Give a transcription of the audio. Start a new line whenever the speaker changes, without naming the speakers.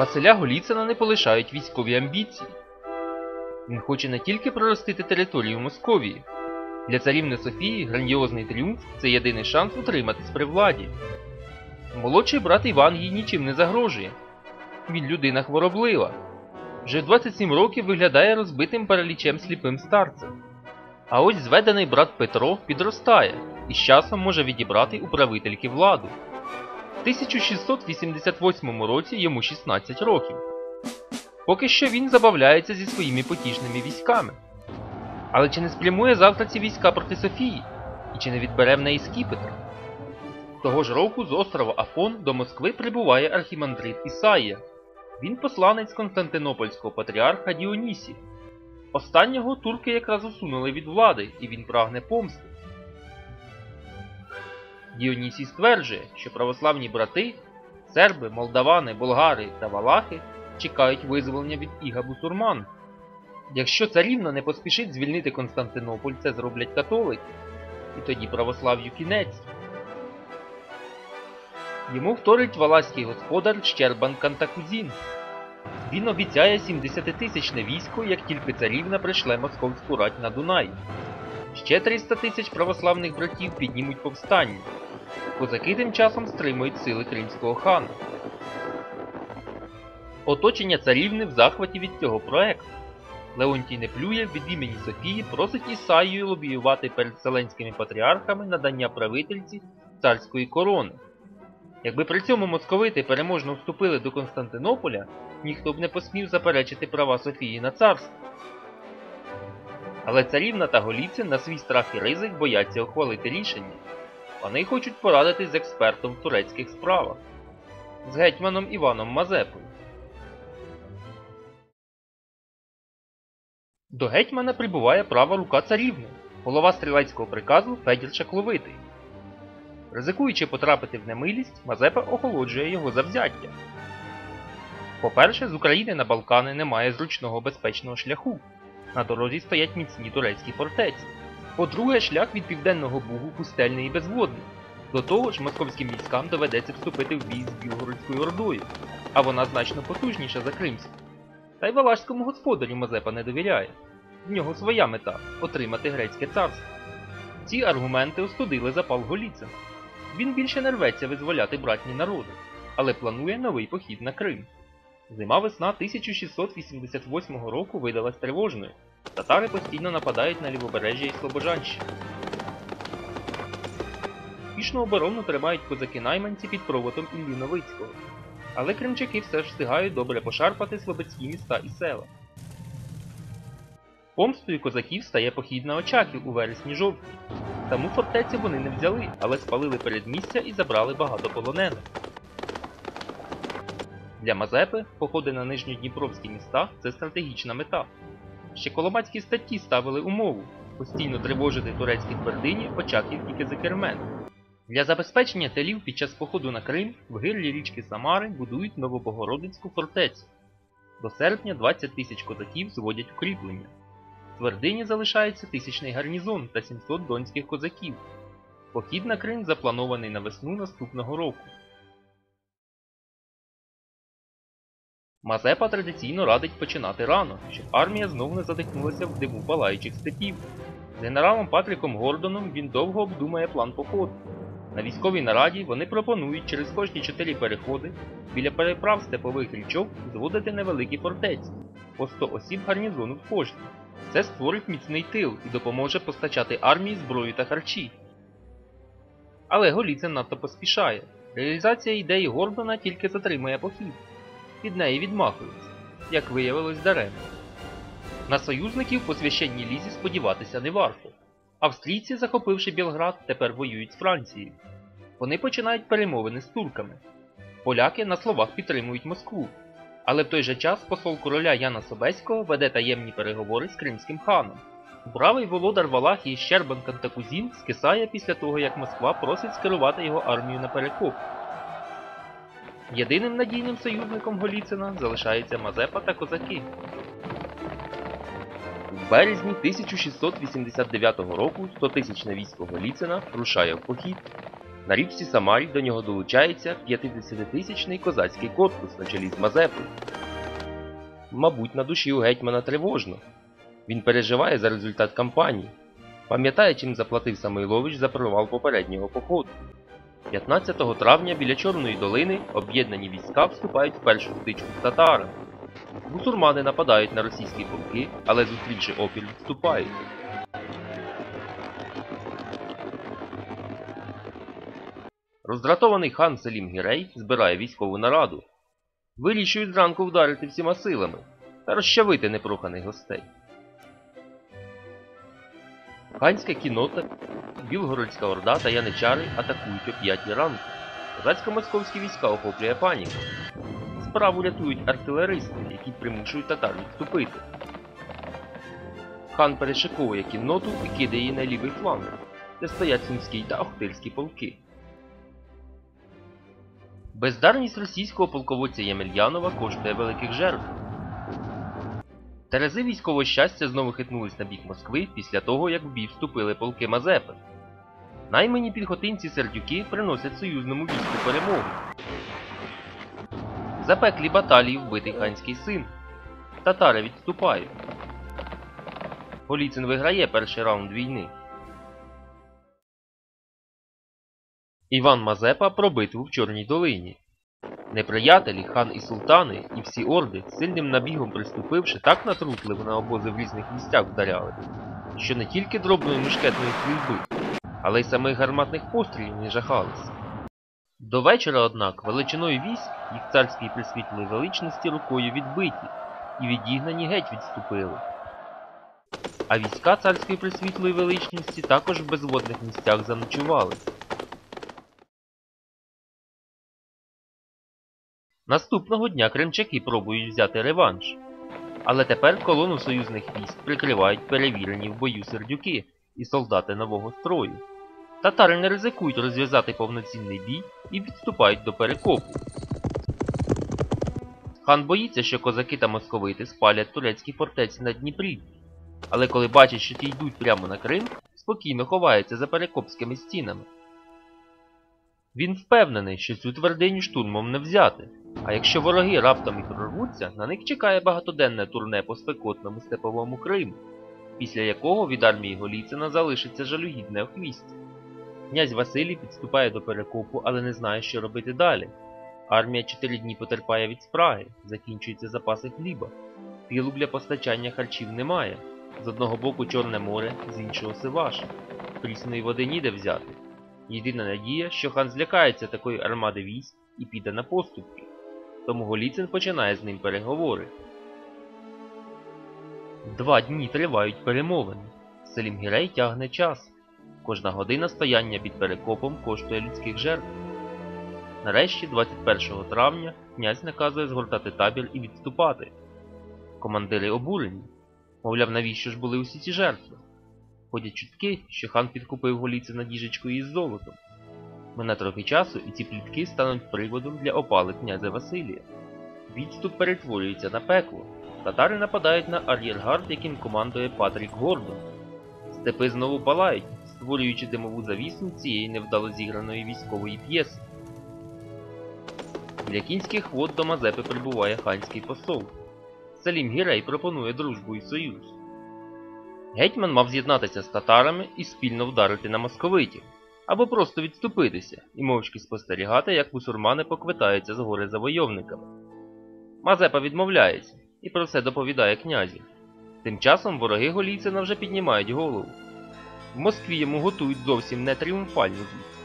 Василя Голіцина не полишають військові амбіції. Він хоче не тільки проростити територію Московії. Для царівни Софії грандіозний тріумф це єдиний шанс утриматись при владі. Молодший брат Іван їй нічим не загрожує. Він людина хвороблива. Вже 27 років виглядає розбитим паралічем сліпим старцем. А ось зведений брат Петро підростає і з часом може відібрати управительки владу. В 1688 році йому 16 років. Поки що він забавляється зі своїми потішними військами. Але чи не спрямує завтра ці війська проти Софії? І чи не відбере в неї скіпетр? Того ж року з острова Афон до Москви прибуває архімандрит Ісаїя. Він посланець Константинопольського патріарха Діонісі. Останнього турки якраз усунули від влади, і він прагне помсти. Діонісій стверджує, що православні брати серби, молдавани, болгари та валахи чекають визволення від іга бусурман. Якщо царівна не поспішить звільнити Константинополь, це зроблять католики, і тоді православ'ю кінець. Йому вторить валаський господар Щербан Кантакузін. Він обіцяє 70-тисячне військо, як тільки царівна пришле московську рать на Дунай. Ще 300 тисяч православних братів піднімуть повстання. Козаки тим часом стримують сили кримського хана. Оточення царівни в захваті від цього проекту. Леонтій не плює від імені Софії просить Ісаїю лобіювати перед вселенськими патріархами надання правительці царської корони. Якби при цьому московити переможно вступили до Константинополя, ніхто б не посмів заперечити права Софії на царство. Але царівна та Голіцин на свій страх і ризик бояться ухвалити рішення. Вони хочуть порадитись з експертом в турецьких справах, з гетьманом Іваном Мазепою. До гетьмана прибуває права рука царівни, голова стрілецького приказу Федір Шакловитий. Ризикуючи потрапити в немилість, Мазепа охолоджує його завзяття. По-перше, з України на Балкани немає зручного безпечного шляху. На дорозі стоять міцні турецькі фортеці. По-друге, шлях від Південного Бугу пустельний і безводний. До того ж, московським військам доведеться вступити в бій з Білгородською Ордою, а вона значно потужніша за Кримську. Та й валашському господарю Мазепа не довіряє. В нього своя мета отримати грецьке царство. Ці аргументи остудили запал Голіцина. Він більше не рветься визволяти братні народи, але планує новий похід на Крим. Зима-весна 1688 року видалась тривожною. Татари постійно нападають на лівобережжя і Слобожанщину. Пішну оборону тримають козаки-найманці під проводом Іллі Новицького. Але кримчаки все ж встигають добре пошарпати слободські міста і села. Помстою козаків стає похід на Очаків у вересні-жовтні. Саму фортецю вони не взяли, але спалили передмістя і забрали багато полонених. Для Мазепи походи на нижньодніпровські міста це стратегічна мета. Ще коломацькі статті ставили умову постійно тривожити турецькі твердині Очаків і Кизикермен. Для забезпечення телів під час походу на Крим в гирлі річки Самари будують Новобогородицьку фортецю. До серпня 20 тисяч козаків зводять укріплення. В твердині залишається тисячний гарнізон та 700 донських козаків. Похід на Крим запланований на весну наступного року. Мазепа традиційно радить починати рано, щоб армія знов не задихнулася в диму палаючих степів. З генералом Патріком Гордоном він довго обдумає план походу. На військовій нараді вони пропонують через кожні чотири переходи біля переправ степових річок зводити невеликі фортеці по 100 осіб гарнізону в кожній. Це створить міцний тил і допоможе постачати армії зброю та харчі. Але Голіцин надто поспішає. Реалізація ідеї Гордона тільки затримує похід. Від неї відмахуються, як виявилось даремно. На союзників по священній лізі сподіватися не варто. Австрійці, захопивши Білград, тепер воюють з Францією. Вони починають перемовини з турками. Поляки на словах підтримують Москву. Але в той же час посол короля Яна Собеського веде таємні переговори з кримським ханом. Бравий володар Валахії Щербан Кантакузін скисає після того, як Москва просить скерувати його армію на перекоп. Єдиним надійним союзником Голіцина залишається Мазепа та козаки. В березні 1689 року 100-тисячне військо Голіцина рушає в похід. На річці Самарі до нього долучається 50-тисячний козацький корпус на чолі з Мазепою. Мабуть, на душі у гетьмана тривожно. Він переживає за результат кампанії, пам'ятає, чим заплатив Самойлович за провал попереднього походу. 15 травня біля Чорної долини об'єднані війська вступають в першу стичку з татарами. Бусурмани нападають на російські полки, але зустрівши опір відступають. Роздратований хан Селім Гірей збирає військову нараду. Вирішують зранку вдарити всіма силами та розчавити непроханих гостей. Ханська кінота, Білгородська орда та яничари атакують о 5 ранку. Козацько-московські війська охоплює паніка. Справу рятують артилеристи, які примушують татар відступити. Хан перешиковує кінноту і кидає її на лівий фланг, де стоять сумські та охтирські полки. Бездарність російського полководця Ємельянова коштує великих жертв. Терези військового щастя знову хитнулись на бік Москви після того, як в бій вступили полки Мазепи. Наймані піхотинці сердюки приносять союзному війську перемогу. Запеклі баталії вбитий ханський син. Татари відступають. Голіцин виграє перший раунд війни. Іван Мазепа про битву в Чорній долині. Неприятелі, хан і султани, і всі орди, сильним набігом приступивши, так натрутливо на обози в різних місцях вдаряли, що не тільки дробної мушкетної стрільби, але й самих гарматних пострілів не жахалися. До вечора, однак, величиною військ їх царській присвітлої величності рукою відбиті, і відігнані геть відступили. А війська царської присвітлої величності також в безводних місцях заночували. Наступного дня кримчаки пробують взяти реванш. Але тепер колону союзних військ прикривають перевірені в бою сердюки і солдати нового строю. Татари не ризикують розв'язати повноцінний бій і відступають до перекопу. Хан боїться, що козаки та московити спалять турецькі фортеці на Дніпрі. Але коли бачить, що ті йдуть прямо на Крим, спокійно ховається за перекопськими стінами. Він впевнений, що цю твердиню штурмом не взяти. А якщо вороги раптом і прорвуться, на них чекає багатоденне турне по спекотному степовому Криму, після якого від армії Голіцина залишиться жалюгідне охвістя. Князь Василій підступає до перекопу, але не знає, що робити далі. Армія чотири дні потерпає від спраги, закінчуються запаси хліба. Пілу для постачання харчів немає. З одного боку Чорне море, з іншого Сиваш. Прісної води ніде взяти. Єдина надія, що хан злякається такої армади військ і піде на поступки. Тому Голіцин починає з ним переговори. Два дні тривають перемовини. Селім Гірей тягне час. Кожна година стояння під перекопом коштує людських жертв. Нарешті, 21 травня, князь наказує згортати табір і відступати. Командири обурені. Мовляв, навіщо ж були усі ці жертви? Ходять чутки, що хан підкупив Голіцина діжечкою із золотом. Мине трохи часу, і ці плітки стануть приводом для опали князя Василія. Відступ перетворюється на пекло. Татари нападають на ар'єргард, яким командує Патрік Гордон. Степи знову палають, створюючи димову завісу цієї невдало зіграної військової п'єси. Біля кінських вод до Мазепи прибуває ханський посол. Салім Гірей пропонує дружбу і союз. Гетьман мав з'єднатися з татарами і спільно вдарити на московитів, або просто відступитися і мовчки спостерігати, як мусульмани поквитаються з гори завойовниками. Мазепа відмовляється і про все доповідає князі. Тим часом вороги Голіцина вже піднімають голову. В Москві йому готують зовсім не тріумфальну зустріч.